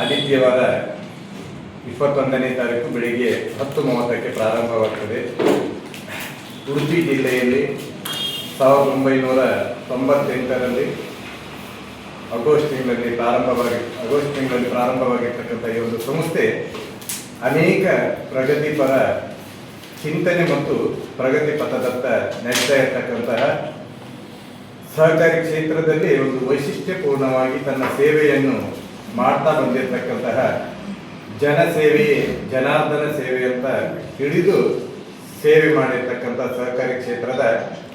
ಆದಿತ್ಯವಾರ ಇಪ್ಪತ್ತೊಂದನೇ ತಾರೀಕು ಬೆಳಿಗ್ಗೆ ಹತ್ತು ಮೂವತ್ತಕ್ಕೆ ಪ್ರಾರಂಭವಾಗ್ತದೆ. ಉಡುಪಿ ಜಿಲ್ಲೆಯಲ್ಲಿ ಸಾವಿರದ ಒಂಬೈನೂರ ತೊಂಬತ್ತೆಂಟರಲ್ಲಿ ಆಗಸ್ಟ್ ತಿಂಗಳಲ್ಲಿ ಪ್ರಾರಂಭವಾಗಿ, ಆಗಸ್ಟ್ ತಿಂಗಳಲ್ಲಿ ಪ್ರಾರಂಭವಾಗಿರ್ತಕ್ಕಂಥ ಈ ಒಂದು ಸಂಸ್ಥೆ ಅನೇಕ ಪ್ರಗತಿಪರ ಚಿಂತನೆ ಮತ್ತು ಪ್ರಗತಿ ಪಥದತ್ತ ನಡೆಸ್ತಾ ಇರ್ತಕ್ಕಂತಹ ಸಹಕಾರಿ ಕ್ಷೇತ್ರದಲ್ಲಿ ಒಂದು ವೈಶಿಷ್ಟ್ಯಪೂರ್ಣವಾಗಿ ತನ್ನ ಸೇವೆಯನ್ನು ಮಾಡ್ತಾ ಬಂದಿರತಕ್ಕಂತಹ ಜನಸೇವೆಯೇ ಜನಾರ್ದನ ಸೇವೆ ಅಂತ ಹಿಡಿದು ಸೇವೆ ಮಾಡಿರ್ತಕ್ಕಂಥ ಸಹಕಾರಿ ಕ್ಷೇತ್ರದ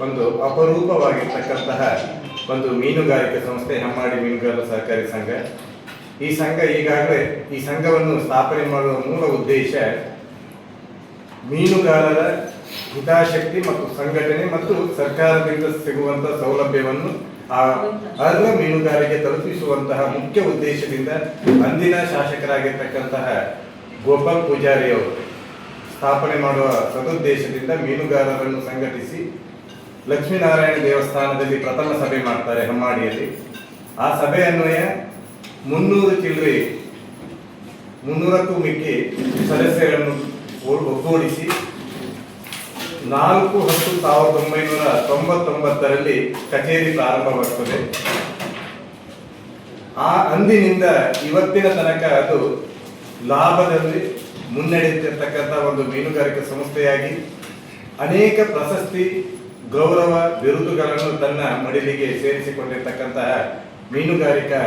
ಒಂದು ಅಪರೂಪವಾಗಿರ್ತಕ್ಕಂತಹ ಒಂದು ಮೀನುಗಾರಿಕೆ ಸಂಸ್ಥೆ ಹೆಮ್ಮಾಡಿ ಮೀನುಗಾರರ ಸಹಕಾರಿ ಸಂಘ. ಈ ಸಂಘ ಈಗಾಗಲೇ ಈ ಸಂಘವನ್ನು ಸ್ಥಾಪನೆ ಮಾಡುವ ಮೂಲ ಉದ್ದೇಶ ಮೀನುಗಾರರ ಹಿತಾಶಕ್ತಿ ಮತ್ತು ಸಂಘಟನೆ ಮತ್ತು ಸರ್ಕಾರದಿಂದ ಸಿಗುವಂತಹ ಸೌಲಭ್ಯವನ್ನು ಆ ಅರ್ಹ ಮೀನುಗಾರಿಕೆ ತಲುಪಿಸುವಂತಹ ಮುಖ್ಯ ಉದ್ದೇಶದಿಂದ ಅಂದಿನ ಶಾಸಕರಾಗಿರ್ತಕ್ಕಂತಹ ಗೋಪಾಲ್ ಪೂಜಾರಿ ಅವರು ಸ್ಥಾಪನೆ ಮಾಡುವ ಸದುದ್ದೇಶದಿಂದ ಮೀನುಗಾರರನ್ನು ಸಂಘಟಿಸಿ ಲಕ್ಷ್ಮೀನಾರಾಯಣ ದೇವಸ್ಥಾನದಲ್ಲಿ ಪ್ರಥಮ ಸಭೆ ಮಾಡ್ತಾರೆ ಹೆಮ್ಮಾಡಿಯಲ್ಲಿ. ಆ ಸಭೆ ಅನ್ವಯ ಮುನ್ನೂರು ಚಿಲ್ಲರೆ ಮುನ್ನೂರಕ್ಕೂ ಮಿಕ್ಕಿ ಸದಸ್ಯರನ್ನು ಒಗ್ಗೂಡಿಸಿ ನಾಲ್ಕು ಹತ್ತು ಸಾವಿರದ ಒಂಬೈನೂರ ತೊಂಬತ್ತೊಂಬತ್ತರಲ್ಲಿ ಕಚೇರಿ ಪ್ರಾರಂಭವಾಗ್ತದೆ. ಆ ಅಂದಿನಿಂದ ಇವತ್ತಿನ ತನಕ ಅದು ಲಾಭದಲ್ಲಿ ಮುನ್ನಡೆಯುತ್ತಿರ್ತಕ್ಕಂಥ ಒಂದು ಮೀನುಗಾರಿಕೆ ಸಂಸ್ಥೆಯಾಗಿ ಅನೇಕ ಪ್ರಶಸ್ತಿ, ಗೌರವ, ಬಿರುದುಗಳನ್ನು ತನ್ನ ಮಡಿಲಿಗೆ ಸೇರಿಸಿಕೊಂಡಿರ್ತಕ್ಕಂತಹ ಮೀನುಗಾರಿಕಾ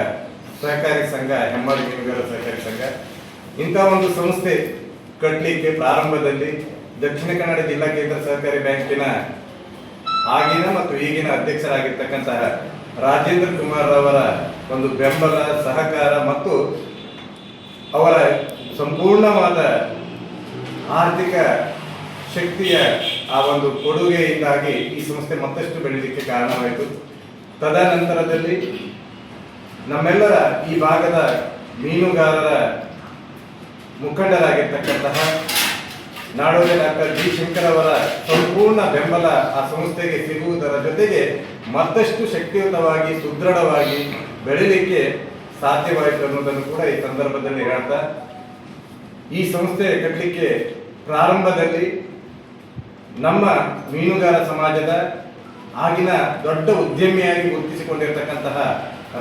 ಸಹಕಾರಿ ಸಂಘ ಹೆಮ್ಮಾಡಿ ಮೀನುಗಾರ ಸಹಕಾರಿ ಸಂಘ. ಇಂಥ ಒಂದು ಸಂಸ್ಥೆ ಕಟ್ಟಲಿಕ್ಕೆ ಪ್ರಾರಂಭದಲ್ಲಿ ದಕ್ಷಿಣ ಕನ್ನಡ ಜಿಲ್ಲಾ ಕೇಂದ್ರ ಸಹಕಾರಿ ಬ್ಯಾಂಕಿನ ಆಗಿನ ಮತ್ತು ಈಗಿನ ಅಧ್ಯಕ್ಷರಾಗಿರ್ತಕ್ಕಂತಹ ರಾಜೇಂದ್ರ ಕುಮಾರ್ ಅವರ ಒಂದು ಬೆಂಬಲ, ಸಹಕಾರ ಮತ್ತು ಅವರ ಸಂಪೂರ್ಣವಾದ ಆರ್ಥಿಕ ಶಕ್ತಿಯ ಆ ಒಂದು ಕೊಡುಗೆಯಿಂದಾಗಿ ಈ ಸಂಸ್ಥೆ ಮತ್ತಷ್ಟು ಬೆಳೀಲಿಕ್ಕೆ ಕಾರಣವಾಯಿತು. ತದನಂತರದಲ್ಲಿ ನಮ್ಮೆಲ್ಲರ ಈ ಭಾಗದ ಮೀನುಗಾರರ ಮುಖಂಡರಾಗಿರ್ತಕ್ಕಂತಹ ನಾಡೋಜ ಡಾಕ್ಟರ್ ಜಿ ಶಂಕರ್ ಅವರ ಸಂಪೂರ್ಣ ಬೆಂಬಲ ಆ ಸಂಸ್ಥೆಗೆ ಸಿಗುವುದರ ಜೊತೆಗೆ ಮತ್ತಷ್ಟು ಶಕ್ತಿಯುತವಾಗಿ, ಸುದೃಢವಾಗಿ ಬೆಳಿಲಿಕ್ಕೆ ಸಾಧ್ಯವಾಯಿತು ಅನ್ನೋದನ್ನು ಕೂಡ ಈ ಸಂದರ್ಭದಲ್ಲಿ ಹೇಳ್ತಾ, ಈ ಸಂಸ್ಥೆ ಕಟ್ಟಲಿಕ್ಕೆ ಪ್ರಾರಂಭದಲ್ಲಿ ನಮ್ಮ ಮೀನುಗಾರ ಸಮಾಜದ ಆಗಿನ ದೊಡ್ಡ ಉದ್ಯಮಿಯಾಗಿ ಗುರುತಿಸಿಕೊಂಡಿರ್ತಕ್ಕಂತಹ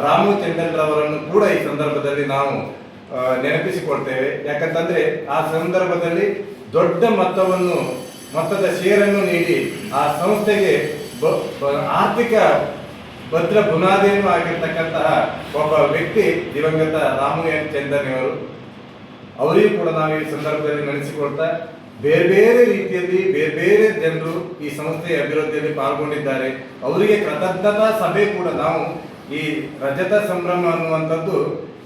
ರಾಮು ಚಂದನ್ರವರನ್ನು ಕೂಡ ಈ ಸಂದರ್ಭದಲ್ಲಿ ನಾವು ನೆನಪಿಸಿಕೊಳ್ತೇವೆ. ಯಾಕಂತಂದ್ರೆ ಆ ಸಂದರ್ಭದಲ್ಲಿ ದೊಡ್ಡ ಮೊತ್ತವನ್ನು ಮೊತ್ತದ ಷೇರನ್ನು ನೀಡಿ ಆ ಸಂಸ್ಥೆಗೆ ಆರ್ಥಿಕ ಭದ್ರ ಬುನಾದಿಯನ್ನು ಆಗಿರ್ತಕ್ಕಂತಹ ಒಬ್ಬ ವ್ಯಕ್ತಿ ದಿವಂಗತ ರಾಮು ಎನ್ ಚಂದನ್ ಅವರು ಅವರಿಗೂ ಕೂಡ ನಾವು ಈ ಸಂದರ್ಭದಲ್ಲಿ ನೆನೆಸಿಕೊಳ್ತಾ ಬೇರೆ ಬೇರೆ ರೀತಿಯಲ್ಲಿ ಬೇರೆ ಬೇರೆ ಜನರು ಈ ಸಂಸ್ಥೆಯ ಅಭಿವೃದ್ಧಿಯಲ್ಲಿ ಪಾಲ್ಗೊಂಡಿದ್ದಾರೆ. ಅವರಿಗೆ ಕೃತಜ್ಞತಾ ಸಭೆ ಕೂಡ ನಾವು ಈ ರಜತ ಸಂಭ್ರಮ ಅನ್ನುವಂಥದ್ದು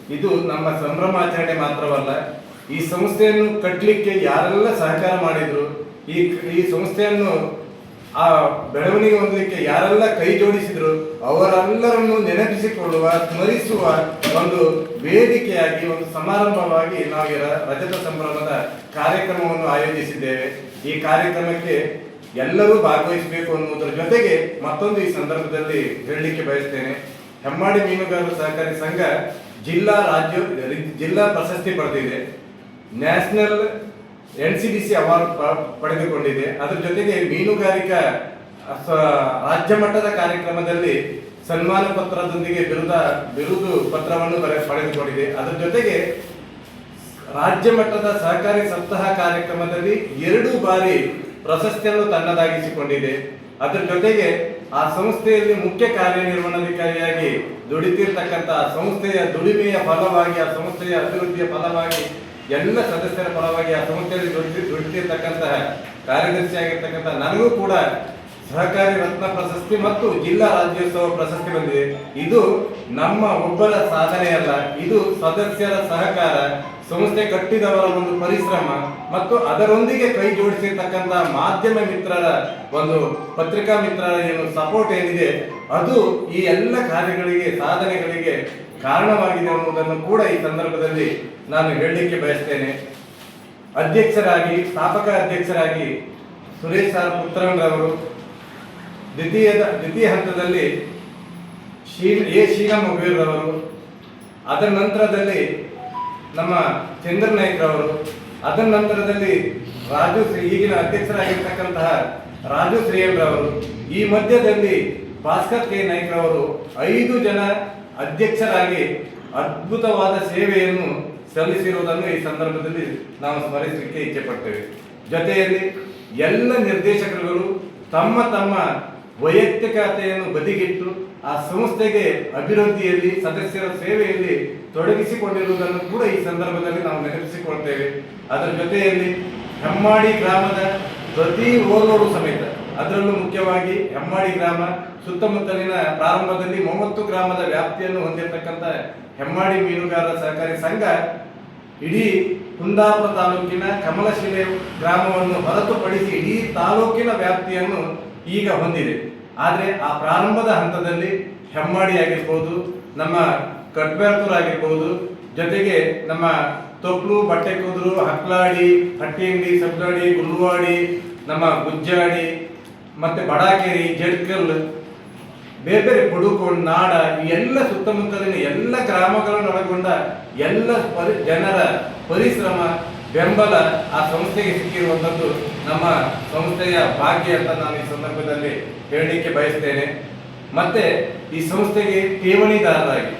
ಇದು ನಮ್ಮ ಸಂಭ್ರಮಾಚರಣೆ ಮಾತ್ರವಲ್ಲ ಈ ಸಂಸ್ಥೆಯನ್ನು ಕಟ್ಟಲಿಕ್ಕೆ ಯಾರೆಲ್ಲ ಸಹಕಾರ ಮಾಡಿದ್ರು, ಈ ಈ ಸಂಸ್ಥೆಯನ್ನು ಆ ಬೆಳವಣಿಗೆ ಹೊಂದಲಿಕ್ಕೆ ಯಾರೆಲ್ಲ ಕೈ ಜೋಡಿಸಿದ್ರು, ಅವರೆಲ್ಲರನ್ನು ನೆನಪಿಸಿಕೊಳ್ಳುವ, ಸ್ಮರಿಸುವ ಒಂದು ವೇದಿಕೆಯಾಗಿ, ಒಂದು ಸಮಾರಂಭವಾಗಿ ನಾವು ರಜತ ಸಂಭ್ರಮದ ಕಾರ್ಯಕ್ರಮವನ್ನು ಆಯೋಜಿಸಿದ್ದೇವೆ. ಈ ಕಾರ್ಯಕ್ರಮಕ್ಕೆ ಎಲ್ಲರೂ ಭಾಗವಹಿಸಬೇಕು ಅನ್ನುವುದರ ಜೊತೆಗೆ ಮತ್ತೊಂದು ಈ ಸಂದರ್ಭದಲ್ಲಿ ಹೇಳಲಿಕ್ಕೆ ಬಯಸ್ತೇನೆ. ಹೆಮ್ಮಾಡಿ ಮೀನುಗಾರರ ಸಹಕಾರಿ ಸಂಘ ಜಿಲ್ಲಾ ರಾಜ್ಯ ಜಿಲ್ಲಾ ಪ್ರಶಸ್ತಿ ಪಡೆದಿದೆ. National N C D C award ಪಡೆದುಕೊಂಡಿದೆ. ಅದರ ಜೊತೆಗೆ ಮೀನುಗಾರಿಕಾ ರಾಜ್ಯ ಮಟ್ಟದ ಕಾರ್ಯಕ್ರಮದಲ್ಲಿ ಸನ್ಮಾನ ಪತ್ರದೊಂದಿಗೆ ಬಿರುದ, ಬಿರುದು ಪತ್ರವನ್ನು ಪಡೆದುಕೊಂಡಿದೆ. ಅದರ ಜೊತೆಗೆ ರಾಜ್ಯ ಮಟ್ಟದ ಸಹಕಾರಿ ಸಪ್ತಾಹ ಕಾರ್ಯಕ್ರಮದಲ್ಲಿ ಎರಡು ಬಾರಿ ಪ್ರಶಸ್ತಿಯನ್ನು ತನ್ನದಾಗಿಸಿಕೊಂಡಿದೆ. ಅದರ ಜೊತೆಗೆ ಆ ಸಂಸ್ಥೆಯಲ್ಲಿ ಮುಖ್ಯ ಕಾರ್ಯನಿರ್ವಹಣಾಧಿಕಾರಿಯಾಗಿ ದುಡಿತಿರ್ತಕ್ಕಂಥ ಸಂಸ್ಥೆಯ ದುಡಿಮೆಯ ಫಲವಾಗಿ, ಆ ಸಂಸ್ಥೆಯ ಅಭಿವೃದ್ಧಿಯ ಫಲವಾಗಿ ಎಲ್ಲ ಸದಸ್ಯರ ಪರವಾಗಿ ಆ ಸಂಸ್ಥೆಯಲ್ಲಿ ದುಡಿತಿ ದುಡಿತಿರ್ತಕ್ಕಂತಹ ಕಾರ್ಯದರ್ಶಿ ಆಗಿರ್ತಕ್ಕಂಥ ನನಗೂ ಕೂಡ ಸಹಕಾರಿ ರತ್ನ ಪ್ರಶಸ್ತಿ ಮತ್ತು ಜಿಲ್ಲಾ ರಾಜ್ಯೋತ್ಸವ ಪ್ರಶಸ್ತಿ ಬಂದಿದೆ. ಇದು ನಮ್ಮ ಒಬ್ಬರ ಸಾಧನೆಯಲ್ಲ ಇದು ಸದಸ್ಯರ ಸಹಕಾರ, ಸಂಸ್ಥೆ ಕಟ್ಟಿದವರ ಒಂದು ಪರಿಶ್ರಮ ಮತ್ತು ಅದರೊಂದಿಗೆ ಕೈ ಜೋಡಿಸಿರ್ತಕ್ಕಂಥ ಮಾಧ್ಯಮ ಮಿತ್ರರ ಒಂದು ಪತ್ರಿಕಾ ಮಿತ್ರರ ಏನು ಸಪೋರ್ಟ್ ಏನಿದೆ, ಅದು ಈ ಎಲ್ಲ ಕಾರ್ಯಗಳಿಗೆ, ಸಾಧನೆಗಳಿಗೆ ಕಾರಣವಾಗಿದೆ ಅನ್ನುವುದನ್ನು ಕೂಡ ಈ ಸಂದರ್ಭದಲ್ಲಿ ನಾನು ಹೇಳಲಿಕ್ಕೆ ಬಯಸ್ತೇನೆ. ಅಧ್ಯಕ್ಷರಾಗಿ, ಸ್ಥಾಪಕ ಅಧ್ಯಕ್ಷರಾಗಿ ಸುರೇಶ್ ಆರ್ ಪುತ್ರಣ್ಣರವರು ದ್ವಿತೀಯದ, ದ್ವಿತೀಯ ಹಂತದಲ್ಲಿ ಶ್ರೀ ಎ. ಶ್ರೀರಾಮ್ ಮೊಗೇರ್ರವರು ಅದರ ನಂತರದಲ್ಲಿ ನಮ್ಮ ಚಂದ್ರ ನಾಯ್ಕರವರು, ಅದರ ನಂತರದಲ್ಲಿ ರಾಜು ಶ್ರೀ, ಈಗಿನ ಅಧ್ಯಕ್ಷರಾಗಿರ್ತಕ್ಕಂತಹ ರಾಜು ಅವರು ಈ ಮಧ್ಯದಲ್ಲಿ ಭಾಸ್ಕರ್ ಕೆ. ನಾಯ್ಕರವರು ಐದು ಜನ ಅಧ್ಯಕ್ಷರಾಗಿ ಅದ್ಭುತವಾದ ಸೇವೆಯನ್ನು ಸಲ್ಲಿಸಿರುವುದನ್ನು ಈ ಸಂದರ್ಭದಲ್ಲಿ ನಾವು ಸ್ಮರಿಸಲಿಕ್ಕೆ ಇಚ್ಛೆ ಪಡ್ತೇವೆ ಜೊತೆಯಲ್ಲಿ ಎಲ್ಲ ನಿರ್ದೇಶಕರುಗಳು ತಮ್ಮ ತಮ್ಮ ವೈಯಕ್ತಿಕತೆಯನ್ನು ಬದಿಗಿಟ್ಟು ಆ ಸಂಸ್ಥೆಗೆ ಅಭಿವೃದ್ಧಿಯಲ್ಲಿ, ಸದಸ್ಯರ ಸೇವೆಯಲ್ಲಿ ತೊಡಗಿಸಿಕೊಂಡಿರುವುದನ್ನು ಕೂಡ ಈ ಸಂದರ್ಭದಲ್ಲಿ ನಾವು ನೆನಪಿಸಿಕೊಳ್ತೇವೆ. ಅದರ ಜೊತೆಯಲ್ಲಿ ಹೆಮ್ಮಾಡಿ ಗ್ರಾಮದ ಪ್ರತಿ ಓರ್ವರು ಸಮೇತ ಅದರಲ್ಲೂ ಮುಖ್ಯವಾಗಿ ಹೆಮ್ಮಾಡಿ ಗ್ರಾಮ, ಸುತ್ತಮುತ್ತಲಿನ ಪ್ರಾರಂಭದಲ್ಲಿ ಮೂವತ್ತು ಗ್ರಾಮದ ವ್ಯಾಪ್ತಿಯನ್ನು ಹೊಂದಿರತಕ್ಕಂಥ ಹೆಮ್ಮಾಡಿ ಮೀನುಗಾರರ ಸಹಕಾರಿ ಸಂಘ ಇಡೀ ಕುಂದಾಪುರ ತಾಲೂಕಿನ ಕಮಲಶಿಲೆ ಗ್ರಾಮವನ್ನು ಹೊರತುಪಡಿಸಿ ಇಡೀ ತಾಲೂಕಿನ ವ್ಯಾಪ್ತಿಯನ್ನು ಈಗ ಹೊಂದಿದೆ. ಆದರೆ ಆ ಪ್ರಾರಂಭದ ಹಂತದಲ್ಲಿ ಹೆಮ್ಮಾಡಿ ಆಗಿರ್ಬೋದು, ನಮ್ಮ ಕಟ್ಬೇಳ್ತೂರ್ ಆಗಿರ್ಬೋದು, ಜೊತೆಗೆ ನಮ್ಮ ತೊಕ್ಲು ಬಟ್ಟೆಕುದ್ರು ಹಕ್ಲಾಡಿ ಹಟ್ಟಿಂಡಿ ಸಬ್ಲಾಡಿ ಗುಲ್ವಾಡಿ ನಮ್ಮ ಗುಜ್ಜಾಡಿ ಮತ್ತೆ ಬಡಾಕೇರಿ, ಜಡ್ಕಲ್ ಬೇರೆ ಬೇರೆ ಪುಡುಕೋಡ್, ನಾಡ ಎಲ್ಲ ಸುತ್ತಮುತ್ತಲಿನ ಎಲ್ಲ ಗ್ರಾಮಗಳನ್ನು ಒಳಗೊಂಡ ಎಲ್ಲ ಪರಿ, ಜನರ ಪರಿಶ್ರಮ, ಬೆಂಬಲ ಆ ಸಂಸ್ಥೆಗೆ ಸಿಕ್ಕಿರುವಂಥದ್ದು ನಮ್ಮ ಸಂಸ್ಥೆಯ ಭಾಗ್ಯ ಅಂತ ನಾನು ಈ ಸಂದರ್ಭದಲ್ಲಿ ಹೇಳಲಿಕ್ಕೆ ಬಯಸ್ತೇನೆ. ಮತ್ತೆ ಈ ಸಂಸ್ಥೆಗೆ ಠೇವಣಿದಾರರಾಗಿ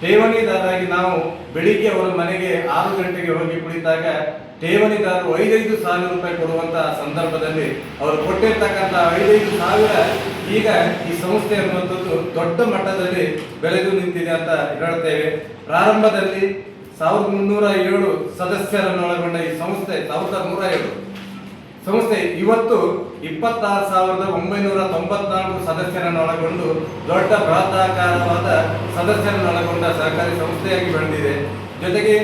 ಠೇವಣಿದಾರರಾಗಿ ನಾವು ಬೆಳಿಗ್ಗೆ ಅವರ ಮನೆಗೆ ಆರು ಗಂಟೆಗೆ ಹೋಗಿ ಕುಳಿತಾಗ ಠೇವಣಿದಾರರು ಐದೈದು ಸಾವಿರ ರೂಪಾಯಿ ಕೊಡುವಂತಹ ಸಂದರ್ಭದಲ್ಲಿ ಅವರು ಕೊಟ್ಟಿರ್ತಕ್ಕಂಥ ಐದೈದು ಸಾವಿರ ಈಗ ಈ ಸಂಸ್ಥೆ ಅನ್ನುವಂಥದ್ದು ದೊಡ್ಡ ಮಟ್ಟದಲ್ಲಿ ಬೆಳೆದು ನಿಂತಿದೆ ಅಂತ ಹೇಳ್ತೇವೆ ಪ್ರಾರಂಭದಲ್ಲಿ ಸಾವಿರದ ಮುನ್ನೂರ ಏಳು ಸದಸ್ಯರನ್ನು ಒಳಗೊಂಡ ಈ ಸಂಸ್ಥೆ ಸಾವಿರದ ನೂರ ಏಳು. ಸಂಸ್ಥೆ ಇವತ್ತು ಇಪ್ಪತ್ತಾರು ಸಾವಿರದ ಒಂಬೈನೂರ ತೊಂಬತ್ನಾಲ್ಕು ಸದಸ್ಯರನ್ನು ಒಳಗೊಂಡು ದೊಡ್ಡ ಬೃಹದಾಕಾರವಾದ ಸದಸ್ಯರನ್ನು ಒಳಗೊಂಡ ಸಹಕಾರಿ ಸಂಸ್ಥೆಯಾಗಿ ಬೆಳೆದಿದೆ. ಜೊತೆಗೆ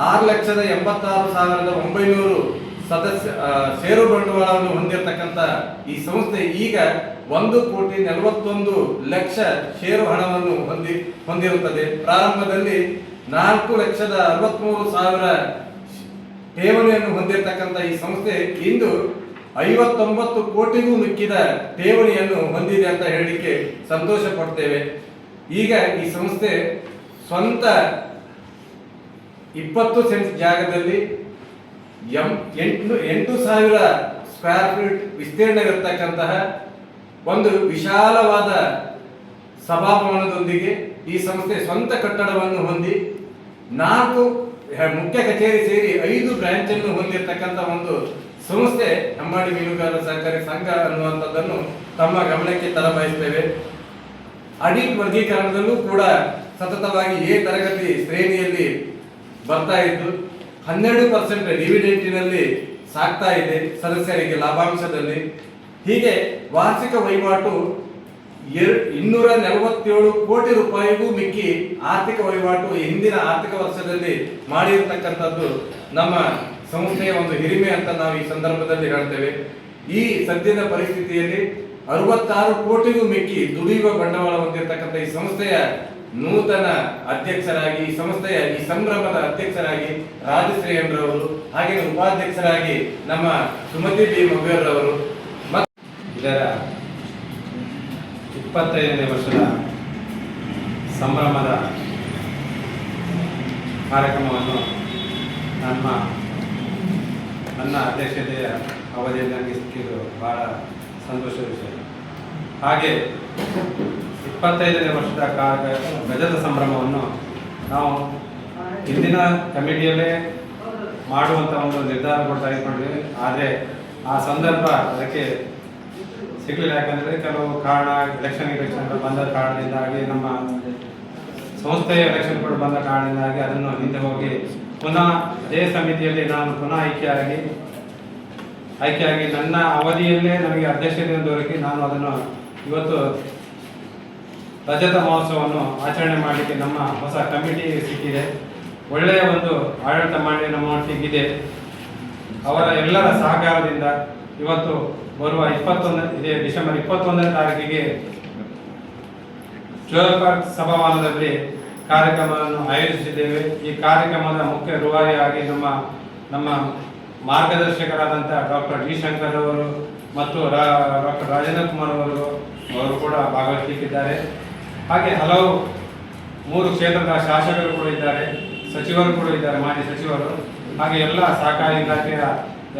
ಆರು ಲಕ್ಷದ ಎಂಬತ್ತಾರು ಸಾವಿರದ ಒಂಬೈನೂರು ಸದಸ್ಯ ಷೇರು ಬಂಡವಾಳವನ್ನು ಹೊಂದಿರತಕ್ಕಂಥ ಈ ಸಂಸ್ಥೆ ಈಗ ಒಂದು ಕೋಟಿ ನಲವತ್ತೊಂದು ಲಕ್ಷ ಷೇರು ಹಣವನ್ನು ಹೊಂದಿ, ಹೊಂದಿರುತ್ತದೆ. ಪ್ರಾರಂಭದಲ್ಲಿ ನಾಲ್ಕು ಲಕ್ಷದ ಅರವತ್ಮೂರು ಸಾವಿರ ಠೇವಣಿಯನ್ನು ಹೊಂದಿರತಕ್ಕಂಥ ಈ ಸಂಸ್ಥೆ ಇಂದು ಐವತ್ತೊಂಬತ್ತು ಕೋಟಿಗೂ ಮಿಕ್ಕಿದ ಠೇವಣಿಯನ್ನು ಹೊಂದಿದೆ ಅಂತ ಹೇಳಲಿಕ್ಕೆ ಸಂತೋಷ ಪಡ್ತೇವೆ ಈಗ ಈ ಸಂಸ್ಥೆ ಸ್ವಂತ ಇಪ್ಪತ್ತು ಸೆಂಟ್ ಜಾಗದಲ್ಲಿ ಎಂ ಎಂಟು ಎಂಟು ಸಾವಿರ ಸ್ಕ್ವೇರ್ ಫೀಟ್ ವಿಸ್ತೀರ್ಣವಿರತಕ್ಕಂತಹ ಒಂದು ವಿಶಾಲವಾದ ಸಭಾಭವನದೊಂದಿಗೆ ಈ ಸಂಸ್ಥೆ ಸ್ವಂತ ಕಟ್ಟಡವನ್ನು ಹೊಂದಿ ನಾಲ್ಕು ಮುಖ್ಯ ಕಚೇರಿ ಸೇರಿ ಐದು ಬ್ರಾಂಚ್ ಅನ್ನು ಹೊಂದಿರತಕ್ಕಂತಹ ಒಂದು ಸಂಸ್ಥೆ ಅಂಬಾಡಿ ಮೀನುಗಾರರ ಸಹಕಾರಿ ಸಂಘ ಅನ್ನುವಂಥದ್ದನ್ನು ತಮ್ಮ ಗಮನಕ್ಕೆ ತರಬಯಸ್ತೇವೆ. ಅಡಿಟ್ ವರ್ಗೀಕರಣದಲ್ಲೂ ಕೂಡ ಸತತವಾಗಿ ಎ ತರಗತಿ ಶ್ರೇಣಿಯಲ್ಲಿ ಬರ್ತಾ ಇದ್ದು ಹನ್ನೆರಡು ಪರ್ಸೆಂಟ್ ಡಿವಿಡೆಂಟಿನಲ್ಲಿ ಸಾಕ್ತಾ ಇದೆ ಸದಸ್ಯರಿಗೆ ಲಾಭಾಂಶದಲ್ಲಿ. ಹೀಗೆ ವಾರ್ಷಿಕ ವಹಿವಾಟು ಇನ್ನೂರ ನಲವತ್ತೇಳು ಕೋಟಿ ರೂಪಾಯಿಗೂ ಮಿಕ್ಕಿ ಆರ್ಥಿಕ ವಹಿವಾಟು ಹಿಂದಿನ ಆರ್ಥಿಕ ವರ್ಷದಲ್ಲಿ ಮಾಡಿರ್ತಕ್ಕಂಥದ್ದು ನಮ್ಮ ಸಂಸ್ಥೆಯ ಒಂದು ಹಿರಿಮೆ ಅಂತ ನಾವು ಈ ಸಂದರ್ಭದಲ್ಲಿ ಹೇಳ್ತೇವೆ. ಈ ಸದ್ಯದ ಪರಿಸ್ಥಿತಿಯಲ್ಲಿ ಅರವತ್ತಾರು ಕೋಟಿಗೂ ಮಿಕ್ಕಿ ದುಡಿಯುವ ಬಂಡವಾಳ ಹೊಂದಿರತಕ್ಕಂಥ ಈ ಸಂಸ್ಥೆಯ ನೂತನ ಅಧ್ಯಕ್ಷರಾಗಿ ಸಂಸ್ಥೆಯ ಈ ಸಂಭ್ರಮದ ಅಧ್ಯಕ್ಷರಾಗಿ ರಾಜಶ್ರೀಯನ್ರವರು ಹಾಗೆ ಉಪಾಧ್ಯಕ್ಷರಾಗಿ ನಮ್ಮ ಸುಮತಿ ಬಿ. ಮಗರವರು ಇದರ ಇಪ್ಪತ್ತೈದನೇ ವರ್ಷದ ಸಂಭ್ರಮದ ಕಾರ್ಯಕ್ರಮವನ್ನು ನಮ್ಮ ನನ್ನ ಅಧ್ಯಕ್ಷತೆಯ ಅವಧಿಯಲ್ಲಿ ನನಗೆ ಸಿಕ್ಕಿದ್ದು ಬಹಳ ಸಂತೋಷದ ವಿಷಯ. ಹಾಗೆ ಇಪ್ಪತ್ತೈದನೇ ವರ್ಷದ ಕಾರ್ಯ ಗಜದ ಸಂಭ್ರಮವನ್ನು ನಾವು ಹಿಂದಿನ ಕಮಿಟಿಯಲ್ಲೇ ಮಾಡುವಂಥ ಒಂದು ನಿರ್ಧಾರ ಕೂಡ ತೆಗೆದುಕೊಂಡ್ವಿ ಆದರೆ ಆ ಸಂದರ್ಭ ಅದಕ್ಕೆ ಸಿಗಲಿಲ್ಲ. ಯಾಕಂದರೆ ಕೆಲವು ಕಾರಣ ಎಲೆಕ್ಷನ್ ಎಲೆಕ್ಷನ್ ಬಂದ ಕಾರಣದಿಂದಾಗಿ, ನಮ್ಮ ಸಂಸ್ಥೆಯ ಕೂಡ ಬಂದ ಕಾರಣದಿಂದಾಗಿ ಅದನ್ನು ಹಿಂದೆ ಹೋಗಿ ಪುನಃ ಅದೇ ಸಮಿತಿಯಲ್ಲಿ ನಾನು ಪುನಃ ಆಯ್ಕೆಯಾಗಿ ಆಯ್ಕೆಯಾಗಿ ನನ್ನ ಅವಧಿಯಲ್ಲೇ ನನಗೆ ಅಧ್ಯಕ್ಷತೆಯನ್ನು ದೊರಕಿ ನಾನು ಅದನ್ನು ಇವತ್ತು ರಜತ ಮಹೋತ್ಸವವನ್ನು ಆಚರಣೆ ಮಾಡಲಿಕ್ಕೆ ನಮ್ಮ ಹೊಸ ಕಮಿಟಿ ಸಿಕ್ಕಿದೆ. ಒಳ್ಳೆಯ ಒಂದು ಆಡಳಿತ ಮಾಡಿ ನಮ್ಮ ಒಟ್ಟಿಗಿದೆ ಅವರ ಎಲ್ಲರ ಸಹಕಾರದಿಂದ ಇವತ್ತು ಬರುವ ಇಪ್ಪತ್ತೊಂದನೇ ಇದೇ ಡಿಸೆಂಬರ್ ಇಪ್ಪತ್ತೊಂದನೇ ತಾರೀಕಿಗೆ ಜೋಯಲ್ ಪಾರ್ಕ್ ಸಭಾಭವನದಲ್ಲಿ ಕಾರ್ಯಕ್ರಮವನ್ನು ಆಯೋಜಿಸಿದ್ದೇವೆ. ಈ ಕಾರ್ಯಕ್ರಮದ ಮುಖ್ಯ ರೂವಾರಿಯಾಗಿ ನಮ್ಮ ನಮ್ಮ ಮಾರ್ಗದರ್ಶಕರಾದಂಥ ಡಾಕ್ಟರ್ ಡಿ ಶಂಕರ್ ಅವರು ಮತ್ತು ಡಾಕ್ಟರ್ ರಾಜೇಂದ್ರ ಕುಮಾರ್ ಅವರು ಅವರು ಕೂಡ ಭಾಗವಹಿಸಲಿಕ್ಕಿದ್ದಾರೆ ಹಾಗೆ ಹಲವು ಮೂರು ಕ್ಷೇತ್ರದ ಶಾಸಕರು ಕೂಡ ಇದ್ದಾರೆ, ಸಚಿವರು ಕೂಡ ಇದ್ದಾರೆ, ಮಾಜಿ ಸಚಿವರು. ಹಾಗೆ ಎಲ್ಲ ಸಹಕಾರಿ ಇಲಾಖೆಯ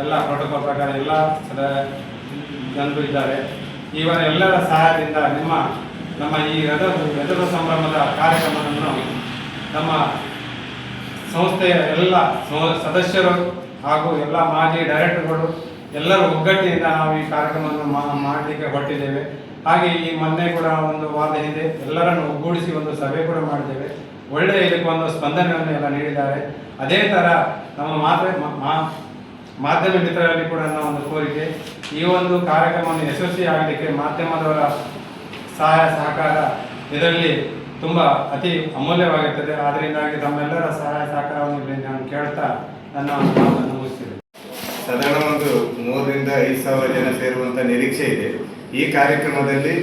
ಎಲ್ಲ ಪ್ರೋಟೋಕಾಲ್ ಪ್ರಕಾರ ಎಲ್ಲ ಜನರು ಇದ್ದಾರೆ. ಇವರ ಎಲ್ಲರ ಸಹಾಯದಿಂದ ನಿಮ್ಮ, ನಮ್ಮ ಈ ರಥ, ರಥದ ಸಂಭ್ರಮದ ಕಾರ್ಯಕ್ರಮವನ್ನು ನಮ್ಮ ಸಂಸ್ಥೆಯ ಎಲ್ಲ ಸದಸ್ಯರು ಹಾಗೂ ಎಲ್ಲ ಮಾಜಿ ಡೈರೆಕ್ಟರ್ಗಳು ಎಲ್ಲರೂ ಒಗ್ಗಟ್ಟಿನಿಂದ ನಾವು ಈ ಕಾರ್ಯಕ್ರಮವನ್ನು ಮಾಡಲಿಕ್ಕೆ ಹೊರಟಿದ್ದೇವೆ. ಹಾಗೆ ಈ ಮೊನ್ನೆ ಕೂಡ ಒಂದು ವಾರದ ಹಿಂದೆ ಎಲ್ಲರನ್ನು ಒಗ್ಗೂಡಿಸಿ ಒಂದು ಸಭೆ ಕೂಡ ಮಾಡಿದ್ದೇವೆ. ಒಳ್ಳೆಯ ಇದಕ್ಕೆ ಒಂದು ಸ್ಪಂದನೆಯನ್ನು ಎಲ್ಲ ನೀಡಿದ್ದಾರೆ. ಅದೇ ಥರ ನಮ್ಮ ಮಾತ್ರ ಮಾಧ್ಯಮ ಮಿತ್ರರಲ್ಲಿ ಕೂಡ ನನ್ನ ಒಂದು ಕೋರಿಕೆ. ಈ ಒಂದು ಕಾರ್ಯಕ್ರಮವನ್ನು ಯಶಸ್ವಿ ಆಗಲಿಕ್ಕೆ ಮಾಧ್ಯಮದವರ ಸಹಾಯ, ಸಹಕಾರ ಇದರಲ್ಲಿ ತುಂಬ ಅತಿ ಅಮೂಲ್ಯವಾಗಿರ್ತದೆ. ಆದ್ದರಿಂದಾಗಿ ತಮ್ಮೆಲ್ಲರ ಸಹಾಯ, ಸಹಕಾರವನ್ನು ಇಲ್ಲಿ ನಾನು ಕೇಳ್ತಾ ನನ್ನ ಮಾತನ್ನು ಮುಗಿಸ್ತೇನೆ. ಸಾಧಾರಣ ಒಂದು ಮೂರರಿಂದ ಐದು ಸಾವಿರ ಜನ ಸೇರುವಂತ ನಿರೀಕ್ಷೆ ಇದೆ. ಈ ಕಾರ್ಯಕ್ರಮದಲ್ಲಿ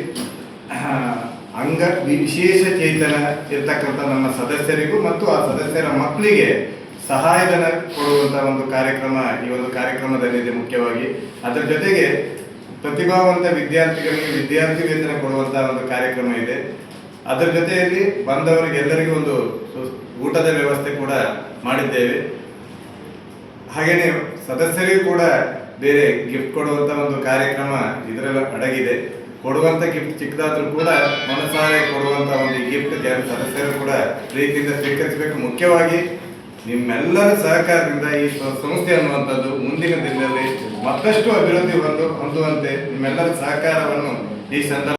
ಅಂಗ ವಿಶೇಷ ಚೇತನ ಇರ್ತಕ್ಕಂಥ ನಮ್ಮ ಸದಸ್ಯರಿಗೂ ಮತ್ತು ಆ ಸದಸ್ಯರ ಮಕ್ಕಳಿಗೆ ಸಹಾಯಧನ ಕೊಡುವಂತ ಒಂದು ಕಾರ್ಯಕ್ರಮ, ಈ ಒಂದು ಕಾರ್ಯಕ್ರಮದಲ್ಲಿದೆ ಮುಖ್ಯವಾಗಿ. ಅದರ ಜೊತೆಗೆ ಪ್ರತಿಭಾವಂತ ವಿದ್ಯಾರ್ಥಿಗಳಿಗೆ ವಿದ್ಯಾರ್ಥಿ ವೇತನ ಕೊಡುವಂತ ಒಂದು ಕಾರ್ಯಕ್ರಮ ಇದೆ. ಅದರ ಜೊತೆಯಲ್ಲಿ ಬಂದವರಿಗೆಲ್ಲರಿಗೂ ಒಂದು ಊಟದ ವ್ಯವಸ್ಥೆ ಕೂಡ ಮಾಡಿದ್ದೇವೆ. ಹಾಗೆಯೇ ಸದಸ್ಯರಿಗೂ ಕೂಡ ಬೇರೆ ಗಿಫ್ಟ್ ಕೊಡುವಂತ ಒಂದು ಕಾರ್ಯಕ್ರಮ ಇದರೆಲ್ಲ ಅಡಗಿದೆ. ಕೊಡುವಂತ ಗಿಫ್ಟ್ ಚಿಕ್ಕದಾದ್ರೂ ಕೂಡ ಮನಸಾರೆ ಕೊಡುವಂತ ಒಂದು ಗಿಫ್ಟ್ ಜನ ಸದಸ್ಯರು ಕೂಡ ಪ್ರೀತಿಯಿಂದ ಸ್ವೀಕರಿಸಬೇಕು. ಮುಖ್ಯವಾಗಿ ನಿಮ್ಮೆಲ್ಲರ ಸಹಕಾರದಿಂದ ಈ ಸಂಸ್ಥೆ ಅನ್ನುವಂಥದ್ದು ಮುಂದಿನ ದಿನದಲ್ಲಿ ಮತ್ತಷ್ಟು ಅಭಿವೃದ್ಧಿ ಹೊಂದು ಹೊಂದುವಂತೆ ನಿಮ್ಮೆಲ್ಲರ ಸಹಕಾರವನ್ನು ಈ ಸಂದರ್ಭ